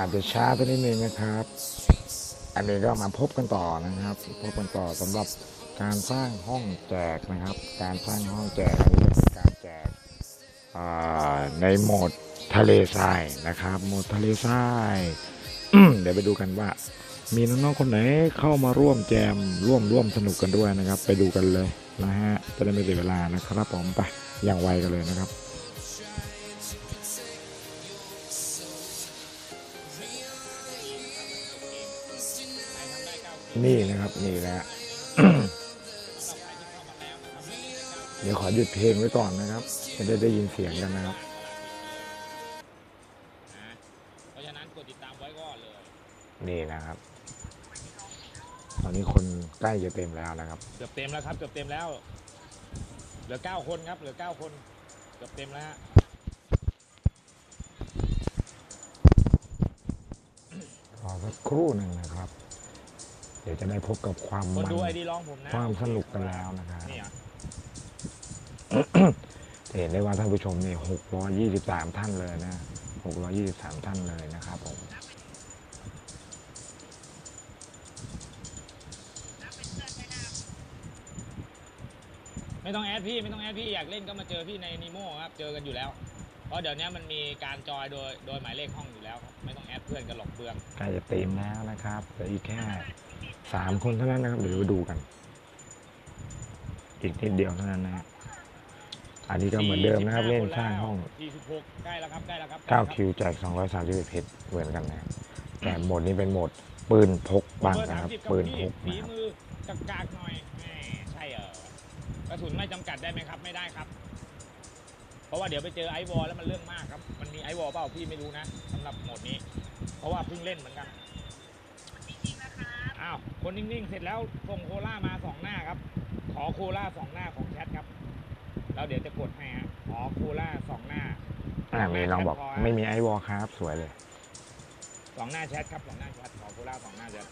าอาจจะช้าไปนิดนึงนะครับ อันนี้ก็มาพบกันต่อนะครับ พบกันต่อสำหรับการสร้างห้องแจกนะครับ การสร้างห้องแจกนี่เป็นการแจกในโหมดทะเลทรายนะครับ โหมดทะเลทรายเดี๋ยวไปดูกันว่า มีน้องๆคนไหนเข้ามาร่วมแจมร่วมร่วมสนุกกันด้วยนะครับ ไปดูกันเลยนะฮะจะได้ไม่เสียเวลานะครับผมไปอย่างไวกันเลยนะครับ นี่นะครับนี่นะฮะเดี๋ยวขอหยุดเพลงไว้ก่อนนะครับ จะได้ได้ยินเสียงกันนะครับเพราะฉะนั้นกดติดตามไว้ก่อนเลย นี่นะครับ ตอนนี้คนใกล้จะเต็มแล้วนะครับ เกือบเต็มแล้วครับ เกือบเต็มแล้ว เหลือเก้าคนครับ เหลือเก้าคน เกือบเต็มแล้วฮะรอสักครู่หนึ่งนะครับ เดี๋ยวจะได้พบกับความคนมันดูไอดีร้องผมนะความสนุกกันแล้วนะครับนี่เหรอจะเห็นได้ว่าท่านผู้ชมนี่623 ท่านเลยนะ 623 ท่านเลยนะครับผมไม่ต้องแอดพี่ไม่ต้องแอดพี่อยากเล่นก็มาเจอพี่ในนีโม่ครับเจอกันอยู่แล้ว เพราะเดี๋ยวนี้มันมีการจอยโดยโดยหมายเลขห้องอยู่แล้วครับไม่ต้องแอดเพื่อนกันหรอกเปลืองใกล้จะเต็มแล้วนะครับเหลืออีกแค่ สามคนเท่านั้นนะครับ เดี๋ยวมาดูกัน อีกนิดเดียวเท่านั้นนะฮะอันนี้ก็เหมือนเดิมนะครับเล่นสร้างห้อง46ใกล้แล้วครับใกล้แล้วครับ9คิวแจก231เพชรเหมือนกันนะแต่โหมดนี้เป็นโหมดปืนพกบังนะครับปืนพกฝีนะครับมือกากๆหน่อยแหมใช่เออกระสุนไม่จำกัดได้ไหมครับ ไม่ได้ครับ เพราะว่าเดี๋ยวไปเจอไอวอลแล้วมันเรื่องมากครับ มันมีไอวอลเปล่าพี่ไม่รู้นะสำหรับโหมดนี้ เพราะว่าเพิ่งเล่นเหมือนกัน อ้าวคนนิ่งๆ เสร็จแล้วส่งโคล่ามาสองหน้าครับ ขอโคล่าสองหน้าของแชทครับแล้วเดี๋ยวจะกดให้ฮะขอโคล่าสองหน้าอ่ามีน้องบอกไม่มีไอวอลครับสวยเลยสองหน้าแชทครับสองหน้าแชทขอโคล่าสองหน้าแชท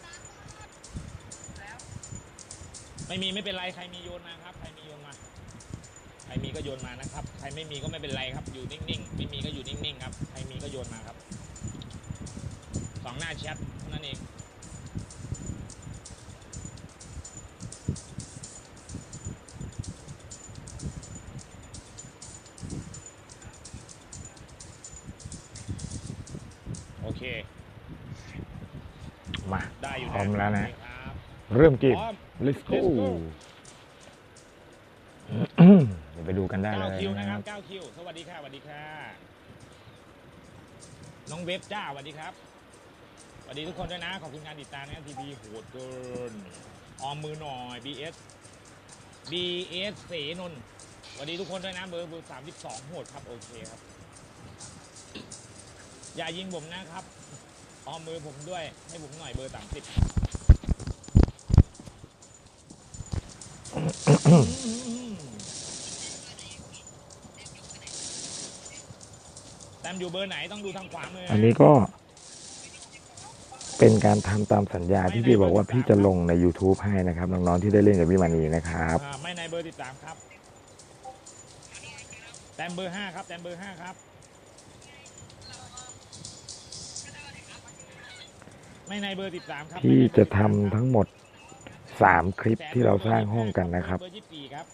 ไม่มีไม่เป็นไรใครมีโยนมาครับ ใครมีโยนมา ใครมีก็โยนมานะครับ ใครไม่มีก็ไม่เป็นไรครับ อยู่นิ่งๆ ไม่มีก็อยู่นิ่งๆครับ ใครมีก็โยนมาครับสองหน้าแชทเท่านั้นเอง เค มาได้อยู่พร้อมแล้วนะโอเคครับเริ่มเกมพร้อม let's go Let's go เดี๋ยวไปดูกันได้เลเก้ายคิวนะนะคครัรับบเก้าคิวสวัสดีค่ะสวัสดีค่ะ น้องเว็บจ้าสวัสดีครับสวัสดีทุกคนด้วยนะ ขอบคุณการติดตามนะทีวีโหดเกิน ออมมือหน่อย BS BS เสนนท์สวัสดีทุกคนด้วยนะเบอร์เบอร์สามสิบสองโหดครับ โอเคครับ อย่ายิงผมนะครับ ออมมือผมด้วย ให้ผมหน่อยเบอร์สามสิบแต้มอยู่เบอร์ไหนต้องดูทางขวามืออัอันนี้ก็เป็นการทำตามสัญญาที่พี่บอกว่าพี่จะลงใน YouTube ให้นะครับ น้อง ๆ ที่ได้เล่นกับพี่มานีนะครับไม่ในเบอร์ติดสามครับ แต้มเบอร์ห้าครับ แต้มเบอร์ห้าครับ ไม่ในเบอร์ติดสามครับพี่ไม่ในเบอร์จะ13ทำทั้งหมด3คลิปที่เราสร้างห้องกันนะครับเบอร์ยี่สิบสี่ครับ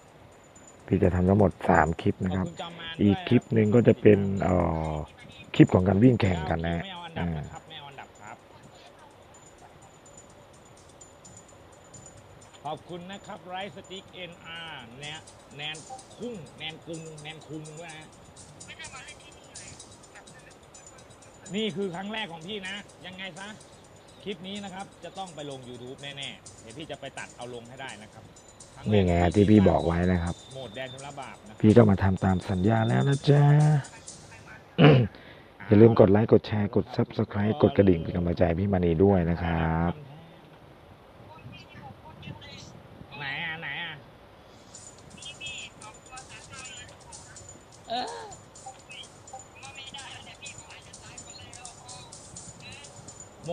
พี่จะทำทั้งหมด3คลิปนะขคอบรับคุณจอมมารอีกด้วยคลิปหนึ่งก็จะเป็นเอ่อคลิปของการวิ่งแข่งกันนะไม่เอาอันดับอ่านะครับไม่เอาอันดับครับ ขอบคุณนะครับไรสติ๊กเอ็นอาร์แนนแนนคุ้งแนนกุงแนนคุงด้วยนะนี่คือครั้งแรกของพี่นะ ยังไงซะ คลิปนี้นะครับจะต้องไปลง YouTube แน่ๆ เดี๋ยวพี่จะไปตัดเอาลงให้ได้นะครับครั้แรนี่ไงที่พี่บอกไว้นะครับ โหมดแดนชำระบาปนะพี่ก็มาทำตามสัญญาแล้วนะจ๊ะ อย่าลืมกดไลค์กดแชร์กด Subscribe กดกระดิ่งเป็นกำลังใจให้พี่มานีด้วยนะครับไห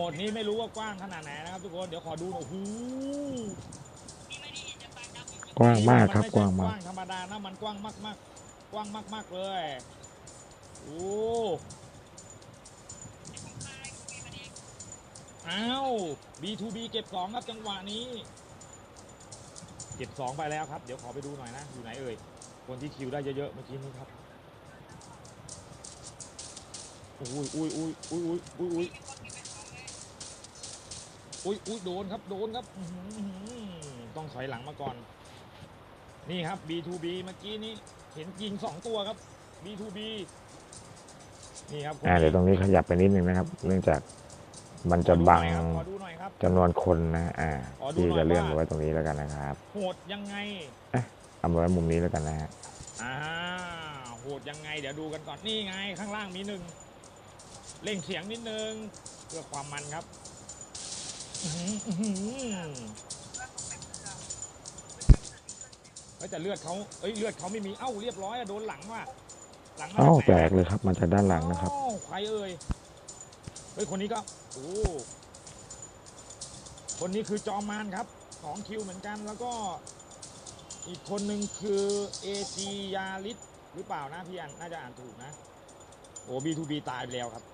มดนี้ไม่รู้ว่ากว้างขนาดไหนนะครับทุกคน เดี๋ยวขอดูหน่อยโอ้โหกว้างมากครับกว้างมาก ธรรมดานะมันกว้างมากมากกว้างมากมากเลยโอ้อ้าว B2B เก็บสองครับจังหวะนี้ เก็บสองไปแล้วครับ เดี๋ยวขอไปดูหน่อยนะ อยู่ไหนเอ่ย คนที่คิวได้เยอะๆเมื่อกี้นี้ครับอุ้ยอุ้ยอุ้ยอุ้ยอุ้ยอุ้ยอุ้ย อุ้ยอุ้ยโดนครับ โดนครับอื้อหืออื้อหือต้องถอยหลังมาก่อน นี่ครับ B2B เมื่อกี้นี้เห็นยิงสองตัวครับ B2B นี่ครับคนอ่าเดี๋ยวตรงนี้ขยับไปนิดนึงนะครับ เนื่องจากมันจะบังขอดูหน่อยครับจำนวนคนนะอ่าขอดูที่หน่อยจะเลื่อนว่าไว้ตรงนี้แล้วกันนะครับโหดยังไงเอาไว้มุมนี้แล้วกันนะฮะอ่าโหดยังไง เดี๋ยวดูกันก่อนนี่ไง ข้างล่างมีหนึ่งเร่งเสียงนิดนึงเพื่อความมันครับอื้อหืออื้อหือ เฮ้ยแต่เลือดเขาเอ้ยเลือดเขาไม่มีเอ้าเรียบร้อยอะโดนหลังว่ะหลังมาเอ้าจากไหนแตกเลยครับ มาจากด้านหลังนะครับ อ้าวใครเอ่ยเฮ้ยคนนี้ก็โอ้คนนี้คือจอมมานครับสองคิวเหมือนกันแล้วก็ อีกคนหนึ่งคือเอจียาลิสหรือเปล่านะพี่อ่านน่าจะอ่านถูกนะโอ้บีทูบีตายไปแล้วครับ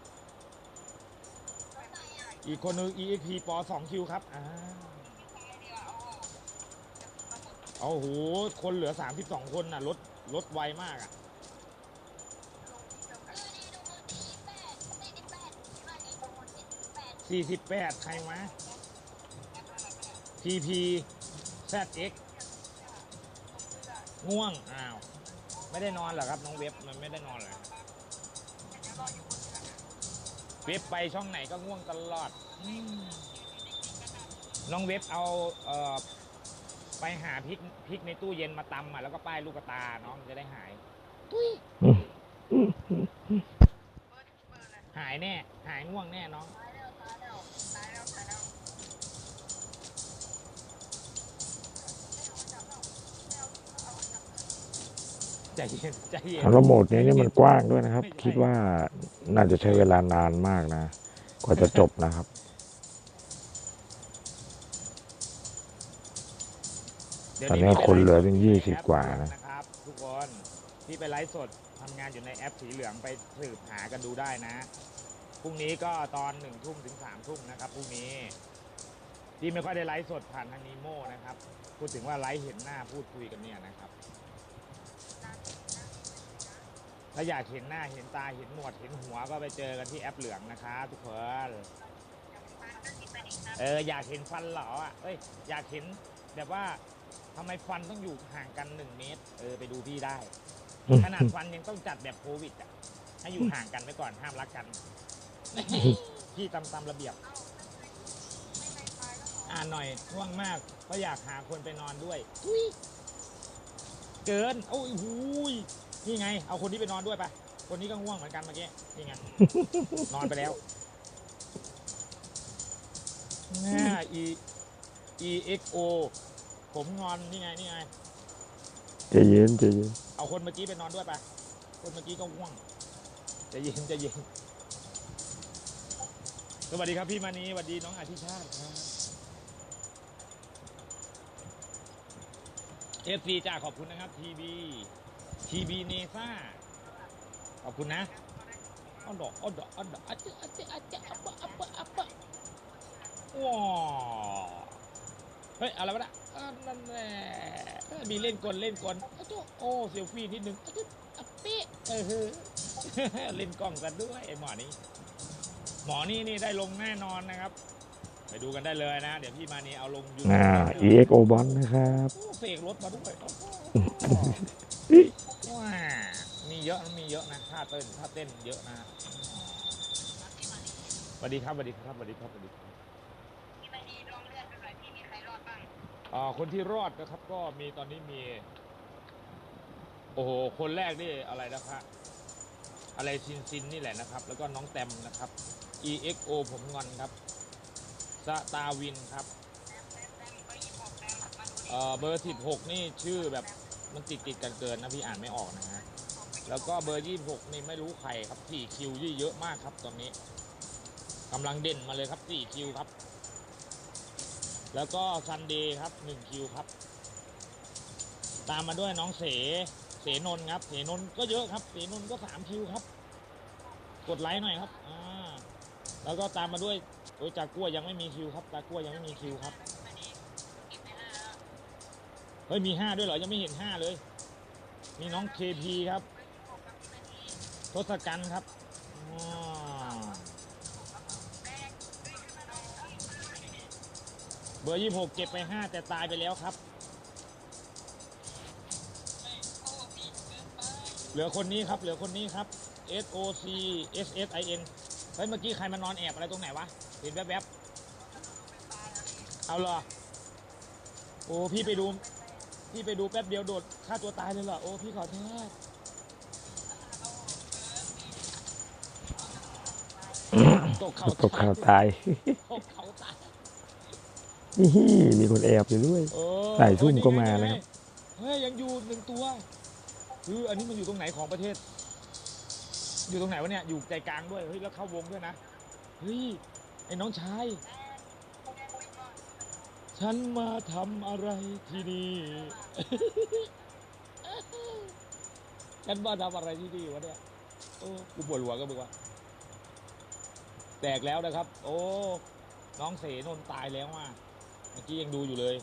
อีกคนนึง EXP ปสองคิวครับอ่าเอาโห คนเหลือสามสิบสองคนน่ะลดลดไวมากอะสี่สิบแปดใครวะ PP ZX ง่วง อ้าว ไม่ได้นอนเหรอครับ น้องเว็บ มันไม่ได้นอนเหรอ เว็บไปช่องไหนก็ง่วงตลอดอืมน้องเว็บเอาเอ่อไปหาพริกพริกในตู้เย็นมาตำอะแล้วก็ป้ายลูกกระตาน้องจะได้หายทุยหายแน่ หายง่วงแน่น้อง ใจเย็นใจเย็นสำหรับโหมดนี้นี่มันกว้างด้วยนะครับ คิดว่าน่าจะใช้เวลานานมากนะ กว่าจะจบนะครับดี๋ยวตอนนี้คนเหลือถึงมี20แอปกว่านะนะครับ ทุกคนที่ไปไลฟ์สดทำงานอยู่ในแอปสีเหลืองไปสืบหากันดูได้นะพรุ่งนี้ก็ตอนหนึ่งทุ่มถึงสามทุ่มนะครับพรุ่งนี้ที่ไม่ค่อยได้ไลฟ์สดผ่านทางนีโมนะครับ พูดถึงว่าไลฟ์เห็นหน้าพูดคุยกันเนี่ยนะครับ ถ้าอยากเห็นหน้าเห็นตาเห็นหนวดเห็นหัวก็ไปเจอกันที่แอปเหลืองนะคะทุกคนเอออยากเห็นฟันเหรออะเอ้ยอยากเห็นแบบว่าทำไมฟันต้องอยู่ห่างกันหนึ่งเมตร เออไปดูพี่ได้ ขนาดฟันยังต้องจัดแบบโควิดอะให้อยู่ห่างกันไว้ก่อนห้ามรักกันพี่ตามตามระเบียบ อ่านหน่อยง่วงมากเพราะอยากหาคนไปนอนด้วยทุยเกินโอ้ยหูย นี่ไง เอาคนนี้ไปนอนด้วยไป คนนี้ก็ง่วงเหมือนกันเมื่อกี้ นี่ไง นอนไปแล้วน่า e e x o ผมงอนนี่ไง นี่ไง ใจเย็นใจเย็นเอาคนเมื่อกี้ไปนอนด้วยไป คนเมื่อกี้ก็ง่วงใจะเย็นใจะเย็น สวัสดีครับพี่มานีสวัสดีน้องอาทิชาติครับเอฟซีจ้าขอบคุณนะครับทีบี ทีบีเนซ่าขอบคุณนะอ้อดอกอ้อดอกอ้อดอกอาจจะอาจจะอาจจะอัปปะอัปปะอัปปะว้าวเฮ้ย อะไรวะน่ะอ่านั่นแหละมีเล่นกลเล่นกลอะโจ้โอ้เซลฟี่นิดนึงอะโจ้อะเป๊ะเออเฮ้อเล่นกล้องกันด้วยไอหมอนี้ หมอนี่นี่ได้ลงแน่นอนนะครับ ไปดูกันได้เลยนะ เดี๋ยวพี่มานีเอาลงยูอ่า EXO b o n นะครับเสกรถมาด้วยโอ้โห ว้ามีเยอะมีเยอะนะท่าเต้นท่าเต้นเยอะนะสวัสดีครับสวัสดีครับสวัสดีครับสวัสดีครับอ่าคนที่รอดนะครับ ก็มีตอนนี้มี โอ้โหคนแรกนี่อะไรนะครับอะไรซินซินนี่แหละนะครับ แล้วก็น้องแตมนะครับ EXO ผมงอนครับสตาวินครับเอ่อเบอร์สิบหกนี่ชื่อแบบ มันติดติดกันเกินนะพี่อ่านไม่ออกนะฮะแล้วก็เบอร์ยี่หกนี่ไม่รู้ใครครับสี่คิวยี่เยอะมากครับตอนนี้กำลังเด่นมาเลยครับสี่คิวครับ แล้วก็ซันเดย์ครับหนึ่งคิวครับ ตามมาด้วยน้องเสเสนนครับ เสนนก็เยอะครับ เสนนก็สามคิวครับ กดไลค์หน่อยครับอ่าแล้วก็ตามมาด้วยโอ้ยจากกล้วยยังไม่มีคิวครับจากกล้วยยังไม่มีคิวครับ เฮ้ยมีห้าด้วยเหรอ ยังไม่เห็นห้าเลย มีน้องเคพีครับ ทศกัณฐ์ครับเบอร์ยี่หกเก็บไปห้าแต่ตายไปแล้วครับ เหลือคนนี้ครับ เหลือคนนี้ครับ S O C S S I N เฮ้ยเมื่อกี้ใครมานอนแอบอะไรตรงไหนวะ เห็นแวบๆ เอาเหรอ โอ้พี่ไปดู พี่ไปดูแป๊บเดียวโดดฆ่าตัวตายเลยเหรอ โอ้ พี่ขอโทษตกเขาตกข่าวตาย ตกเขาตาย นี่มีคนแอบอยู่ด้วยเออใส่ทุ่มก็มาเออนะครับ เฮ้ย ยังอยู่หนึ่งตัวคืออันนี้มันอยู่ตรงไหนของประเทศ อยู่ตรงไหนวะเนี่ย อยู่ใจกลางด้วย เฮ้ย แล้วเข้าวงด้วยนะ เฮ้ย ไอ้น้องชาย ฉันมาทำอะไรที่นี่ ฉันมาทำอะไรที่นี่วะเนี่ยโอ้กูปวดหัวก็มึงวะแตกแล้วนะครับ โอ้ น้องเสนนตายแล้วอะเมื่อกี้ยังดูอยู่เลย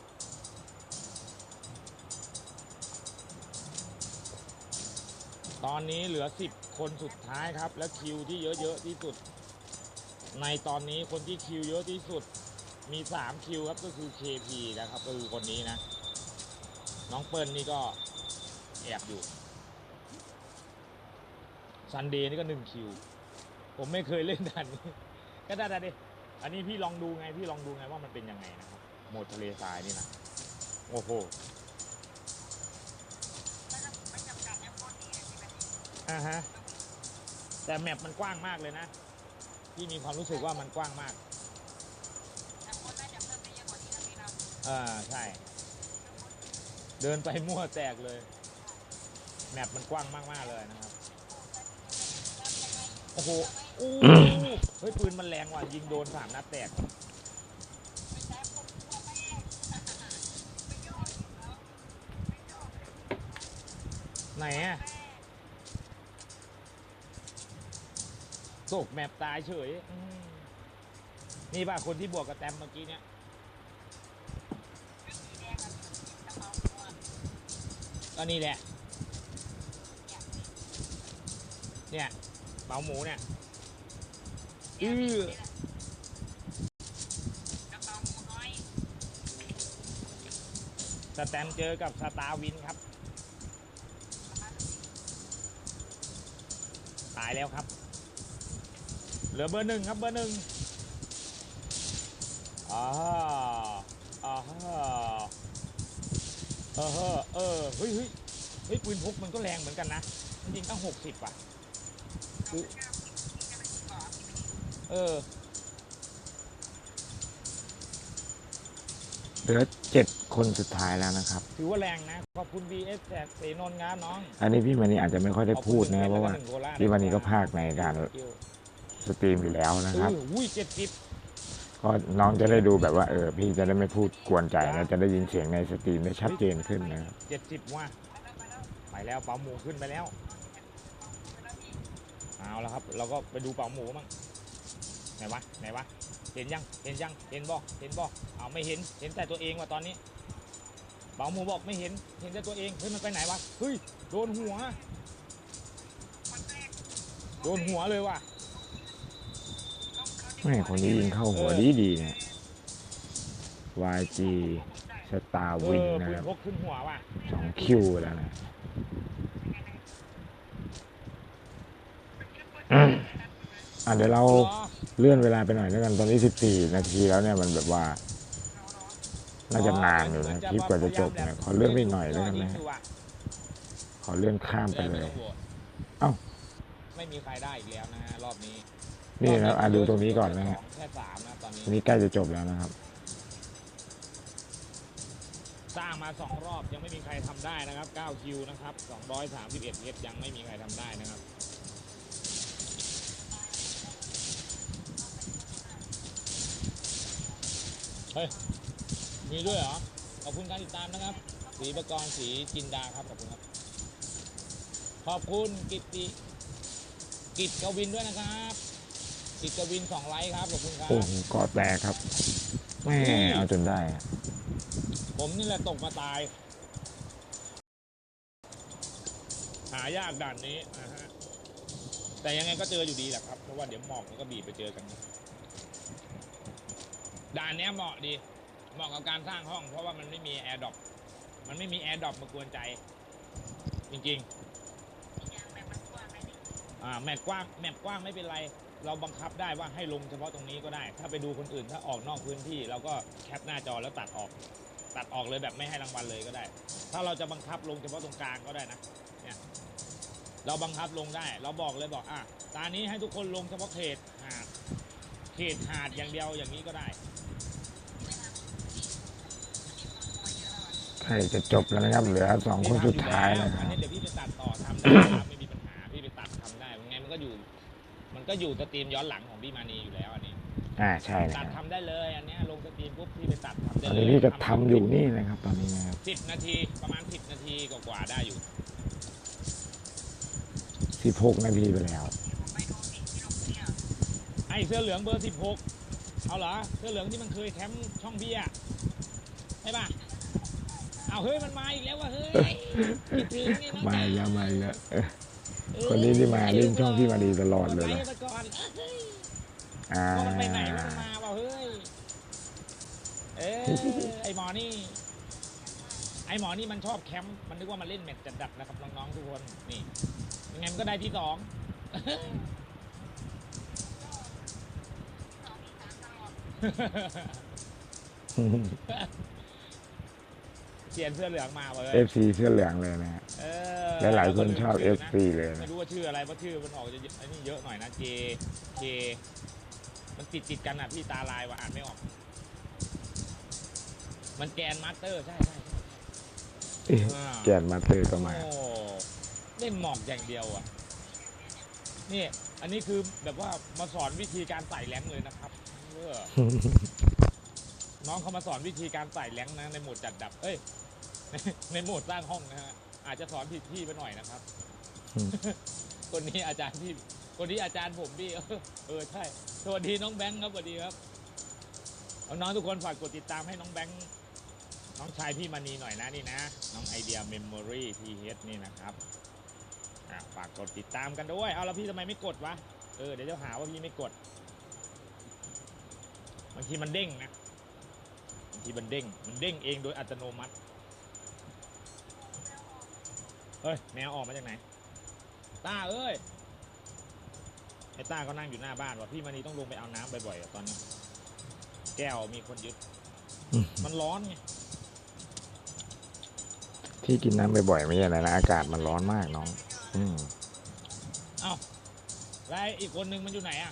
ตอนนี้เหลือ10คนสุดท้ายครับ และคิวที่เยอะๆที่สุด ในตอนนี้คนที่คิวเยอะที่สุด มี3คิวครับก็คือ KP นะครับก็คือคนนี้นะ น้องเปิ้ลนี่ก็แอบอยู่ซันเดย์นี่ก็1คิว ผมไม่เคยเล่นด่านนี้ก็ได้ได้ดิอันนี้พี่ลองดูไงพี่ลองดูไงว่ามันเป็นยังไงนะครับโหมดทะเลทรายนี่นะโอ้โหอ่าฮะแต่แมปมันกว้างมากเลยนะ พี่มีความรู้สึกว่ามันกว้างมาก อ่าใช่ เดินไปมั่วแตกเลย แมปมันกว้างมากๆเลยนะครับ โอ้โหอู้เฮ้ยปืนมันแรงว่ะยิงโดนสามนัดแตก ไหนอะตกแมปตายเฉยอืมนี่ป่ะคนที่บวกกับแตมเมื่อกี้เนี่ย ก็นี่แหละ เนี่ยเบาหมูเนี่ยอือสแตมเจอกับสตาร์วินครับ ตายแล้วครับ เหลือเบอร์หนึ่งครับเบอร์หนึ่งอ่าอ่าฮะ เออเฮ้อเออเฮ้ยเฮ้ยเฮ้ยปืนพกมันก็แรงเหมือนกันนะมันยิงตั้งหกสิบอะคือเออเหลือเจ็ดคนสุดท้ายแล้วนะครับ ถือว่าแรงนะ ขอบคุณ BS แจกเสนนท์ครับน้องอันนี้พี่มันนี่อาจจะไม่ค่อยได้พูดนะขอบเพคุณราะว่าหงโคชพี่วันนี้ก็พากในการสตรีมอยู่แล้วนะครับเอออุ้ยเจ็ดสิบ ก็น้องจะได้ดูแบบว่าเออพี่จะได้ไม่พูดกวนใจนะจะได้ยินเสียงในสตรีมได้ชัดเจนขึ้นนะครับเจ็ดสิบว่ะไปแล้วเป๋าหมูขึ้นไปแล้วเอาแล้วครับ เราก็ไปดูเป๋าหมูมั่งไหนวะไหนวะเห็นยังเห็นยังเห็นบอกเห็นบอกเอาไม่เห็นเห็นแต่ตัวเองว่ะตอนนี้เป๋าหมูบอกไม่เห็นเห็นแต่ตัวเองเฮ้ยมันไปไหนวะเฮ้ยโดนหัวโดนหัวเลยว่ะ แม่คนนี้ยิงเข้าหัวเออดีดีๆเนี่ย YG สตาร์เอวินอนะปืคนรับพกขึ้นหัวว่ะสองคิวแล้วนะอืมอะเดี๋ยวเรารอเลื่อนเวลาไปหน่อยแล้วกันตอนนี้ 14 นาทีแล้วเนี่ยมันแบบว่า น่าจะนานอยู่นะคลิปกว่าจะจบเนี่ยขอเลื่อนไปหน่อยแล้วกันนะฮะขอเลื่อนข้ามไปเลย เอ้า ไม่มีใครได้อีกแล้วนะฮะรอบนี้ นี่นะอะดูตรงนี้ก่อนนะฮะแค่สามนะตอนนี้นนี้ใกล้จะจบแล้วนะครับ สร้างมาสองรอบยังไม่มีใครทำได้นะครับ9คิวนะครับ231เพชรยังไม่มีใครทำได้นะครับเฮ้ยมีด้วยเหรอขอบคุณการติดตามนะครับ สีประกรณ์สีจินดาครับขอบคุณครับขอบคุณกิตติกิตกวินด้วยนะครับ กิติดกวินสองไลค์ครับขอบคุณครับ โอ้โหกอดแตกครับแม่เอาจนได้อะผมนี่แหละตกมาตาย หายากด่านนี้นะฮะแต่ยังไงก็เจออยู่ดีแหละครับ เพราะว่าเดี๋ยวหมอกมันก็บีบไปเจอกัน ด่านเนี้ยเหมาะดี เหมาะกับการสร้างห้อง เพราะว่ามันไม่มีแอร์ดรอปมันไม่มีแอร์ดรอปมากวนใจ จริงๆ อ่าแมปกว้างแมปกว้างไม่เป็นไร เราบังคับได้ว่าให้ลงเฉพาะตรงนี้ก็ได้ ถ้าไปดูคนอื่นถ้าออกนอกพื้นที่ เราก็แคปหน้าจอแล้วตัดออก ตัดออกเลยแบบไม่ให้รางวัลเลยก็ได้ ถ้าเราจะบังคับลงเฉพาะตรงกลางก็ได้นะเนี่ยเราบังคับลงได้ เราบอกเลยบอกอะตานี้ให้ทุกคนลงเฉพาะเขตหาดเขตหาดอย่างเดียวอย่างนี้ก็ได้ใช่จะจบแล้วนะครับเหลือสองคนสุดท้ายนะคอัรันบนี้เดี๋ยวพี่ไปตัดต่อทำได้ครับ ก็อยู่สตรีมย้อนหลังของพี่มานีอยู่แล้วอันนี้อ่าใช่นะตัดครับทำได้เลยอันเนี้ยลงสตรีมปุ๊บพี่ไปตัดทำได้ตอนเลยนี้พี่ก็ทำอยู่นี่นะครับ ตอนนี้นะครับสิบนาทีประมาณสิบนาทีกว่าๆได้อยู่ สิบหกนาทีไปแล้ว ไอเสื้อเหลืองเบอร์สิบหกเอาเหรอ เสื้อเหลืองที่มันเคยแคมป์ช่องพี่อะใช่ป่ะเอาเฮ้ยมันมาอีกแล้วว่ะเฮ้ยคิดถึงนี่น้องมาจ๋อีกแล้วมาอีกแล้วเออเอ้ย คนนี้ที่มาเล่นช่องพี่มาดีตลอดเลยไปนะไปก่อนเอ้ยอ่าว่ามันไปไหนว่ามันมาเปล่าเฮ้ย เอ้ยไอหมอนี่ ไอหมอนี่มันชอบแคมป์ มันนึกว่ามันเล่นแมตช์จัดดับนะครับน้องๆทุกคน นี่ ยังไงมันก็ได้ที่สอง เขียนเสื้อเหลืองมาเว้ยเอฟซีเสื้อเหลืองเลยนะฮะเออและหลายคนชอบเอชื่ฟนะซีเลยไม่นะรู้ว่าชื่ออะไรเพราะชื่อมันออกจะเยอะอันนี้เยอะหน่อยนะ J K มันติดติดๆกันอะพี่ตาลายว่าอ่านไม่ออก มันแกนมาสเตอร์ใช่ใช่ใช่เอ๊ะอ่า แกนมาเตอร์ก็มา โอ้เล่นหมอกอย่างเดียวอะ นี่ อันนี้คือแบบว่ามาสอนวิธีการไต่แรงค์เลยนะครับเออน้องเขามาสอนวิธีการไต่แรงค์นะในโหมดจัดดับ เอ้ย ในในโหมดสร้างห้องนะฮะอาจจะสอนผิดที่ไปหน่อยนะครับอืมคนนี้อาจารย์พี่ คนนี้อาจารย์ผมพี่เออเออใช่ สวัสดีน้องแบงค์ครับสวัสดีครับเอาน้องทุกคนฝากกดติดตามให้น้องแบงค์น้องชายพี่มณีหน่อยนะนี่นะ น้องไอเดียเมมโมรี่ทีเฮดนี่นะครับอะฝากกดติดตามกันด้วย เอาแล้วพี่ทำไมไม่กดวะ เออเดี๋ยวจะหาว่าพี่ไม่กดบางทีมันเด้งนะบางทีมันเด้ง มันเด้งเองโดยอัตโนมัติ เฮ้ยแมวออกมาจากไหนต้าเอ้ยไอ้ต้าก็นั่งอยู่หน้าบ้านว่ะพี่มณีต้องลงไปเอาน้ำบ่อยๆอะตอนนี้แก้วมีคนยึดอืมมันร้อนไงที่กินน้ำบ่อยๆไม่ใช่อะไรนะอากาศมันร้อนมากน้อง อืมแล้วไอ้อีกคนนึงมันอยู่ไหนอะ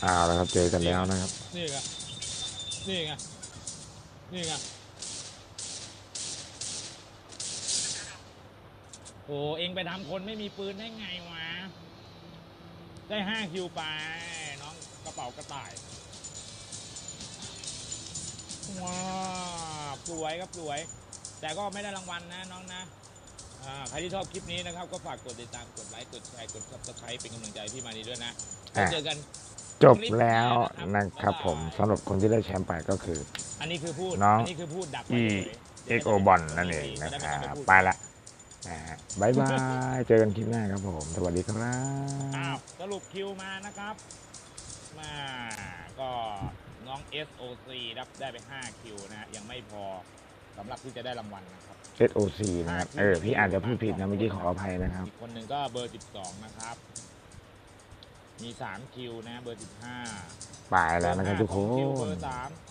เอาแล้วครับเจอกันแล้วนะครับ นี่ไงนี่ไงนี่ไง โอ้เองไปทำคนไม่มีปืนได้ไงวะ ได้ห้าคิวไป น้องกระเป๋ากระต่าย ว้าวสวยครับสวย แต่ก็ไม่ได้รางวัลนะน้องนะอ่าใครที่ชอบคลิปนี้นะครับ ก็ฝากกดติดตามกดไลค์กดแชร์กด subscribe เป็นกำลังใจให้พี่มานีด้วยนะแล้วอะเจอกัน จบแล้วนะครับผมสำหรับคนที่ได้แชมป์ไปก็คือ อันนี้คือพูดน้องอันนี้คือพูดดักไว้อีเฉยๆเอ็กโอบอลนั่นเองนะครับไปละ นะฮะบายบาย เจอกันคลิปหน้าครับผม สวัสดีครับอ้าวสรุปคิวมานะครับมาก็น้อง SOC รับได้ไป 5 คิวนะฮะยังไม่พอสำหรับที่จะได้รางวัลนะครับ SOC นะครับ เออ พี่อาจจะพูดผิดนะเมื่อกี้ขออภัยนะครับ อีกคนหนึ่งก็เบอร์ 12 นะครับ มี 3 คิวนะ เบอร์ 15 ไปแล้วนะครับทุกคเบอร์ห้าสองคิวเบอร์น3อัน